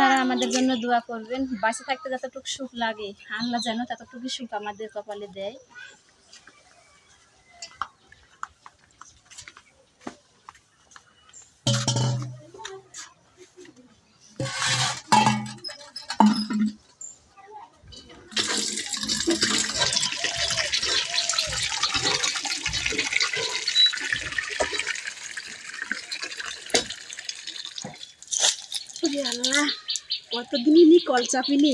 আপনারা আমাদের জন্য দোয়া করবেন। বাঁচে থাকতে যতটুকু সুখ লাগে, আল্লাহ যেন ততটুকু সুখ আমাদের কপালে দেয়। আল্লাহ। কতদিনই কল চাপিনি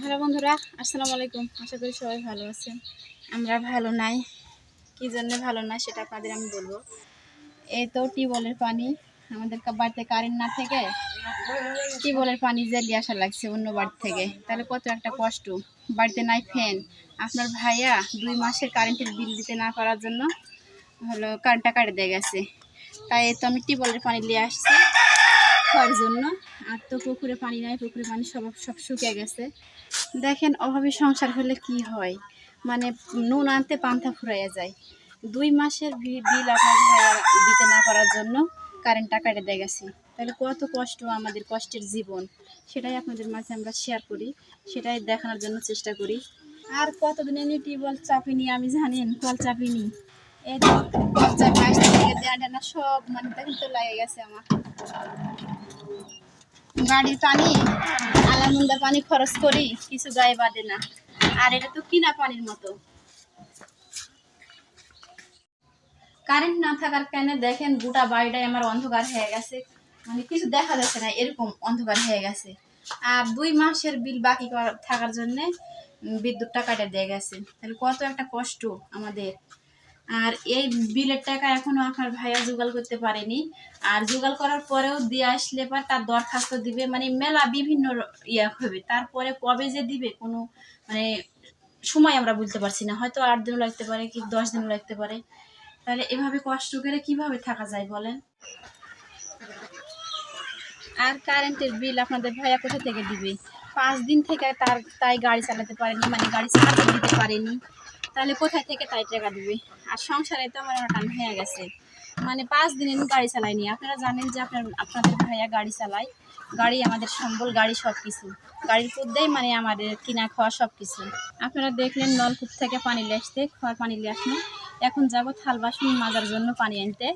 হ্যালো বন্ধুরা, আসসালামু আলাইকুম। আশা করি সবাই ভালো আছেন। আমরা ভালো নাই। কী জন্য ভালো নাই সেটা আপনাদের আমি বলব। এই তো টিউবওয়েলের পানি, আমাদের বাড়িতে কারেন্ট না থেকে। টিউবওয়েলের পানি জ্বালিয়ে আসা লাগছে অন্য বাড়ি থেকে। তাহলে কত একটা কষ্ট। বাড়িতে নাই ফ্যান। আপনার ভাইয়া দুই মাসের কারেন্টের বিল দিতে না পারার জন্য হলো কারেন্টটা কাটে দিয়ে গেছে। তাই তো আমি টিউবওয়েলের পানি নিয়ে আসছি খাওয়ার জন্য। আর তো পুকুরে পানি নাই, পুকুরে পানি সব সব শুকিয়ে গেছে। দেখেন, অভাবে সংসার হলে কি হয়? মানে নুন আনতে পান্থা ফুরাইয়া যায়। দুই মাসের বিল আপনার ভাইয়া দিতে না পারার জন্য কারেন্টটা কাটে দিয়ে গেছে। তাহলে কত কষ্ট আমাদের কষ্টের জীবন। সেটাই আপনাদের মাঝে আমরা শেয়ার করি। সেটাই দেখানোর জন্য চেষ্টা করি। আর কতদিন এনে টিউবওয়েল চাপিনি আমি জানেন, কল চাপিনি। এই তো সব মানে দেখেন তো লাগে গেছে আমার। বাড়ির পানি আলামুন্দা পানি খরচ করি, কিছু গায়ে বাঁধে না। আর এটা তো কিনা পানির মতো। কারেন্ট না থাকার কারণে দেখেন গোটা বাড়িটাই আমার অন্ধকার হয়ে গেছে। মানে কিছু দেখা যাচ্ছে না, এরকম অন্ধকার হয়ে গেছে। আর দুই মাসের বিল বাকি করা- থাকার জন্যে বিদ্যুৎটা কাটে দিয়ে গেছে। তাহলে কত একটা কষ্ট আমাদের। আর এই বিলের টাকা এখনও আপনার ভাইয়া জোগাড় করতে পারেনি। আর জোগাড় করার পরেও দিয়ে আসলে পর তার দরখাস্ত দিবে। মানে মেলা বিভিন্ন ইয়া হবে। তারপরে কবে যে দিবে কোনো মানে সময় আমরা বুঝতে পারছি না। হয়তো আট দিনও লাগতে পারে কি দশ দিনও লাগতে পারে। তাহলে এভাবে কষ্ট করে কীভাবে থাকা যায় বলেন? আর কারেন্টের বিল আপনাদের ভাইয়া কোথা থেকে দিবে? পাঁচ দিন থেকে তার, তাই গাড়ি চালাতে পারেনি মানে গাড়ি চালাতে দিতে পারেনি। তাহলে কোথায় থেকে তাই টাকা দিবে? আর সংসারে তো আমার টান হয়ে গেছে। মানে পাঁচ দিন আমি গাড়ি চালাইনি। আপনারা জানেন যে আপনার, আপনাদের ভাইয়া গাড়ি চালায়। গাড়ি আমাদের সম্বল, গাড়ি সব কিছু গাড়ির মধ্যেই মানে আমাদের কিনা খাওয়া সব কিছু আপনারা দেখলেন নলকূপ থেকে পানি নিয়ে আসতে খাওয়ার পানি নিয়ে আসলো এখন যাব থাল বাসন মাজার জন্য পানি আনতে।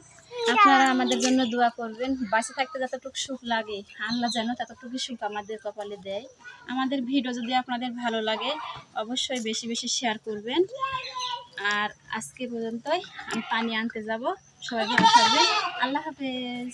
আপনারা আমাদের জন্য দোয়া করবেন। বাসে থাকতে যতটুকু সুখ লাগে আল্লাহ যেন ততটুকু সুখ আমাদের কপালে দেয়। আমাদের ভিডিও যদি আপনাদের ভালো লাগে অবশ্যই বেশি বেশি শেয়ার করবেন। আর আজকে পর্যন্তই আমি পানি আনতে যাব। সবাই ভালো থাকবেন। আল্লাহ হাফেজ।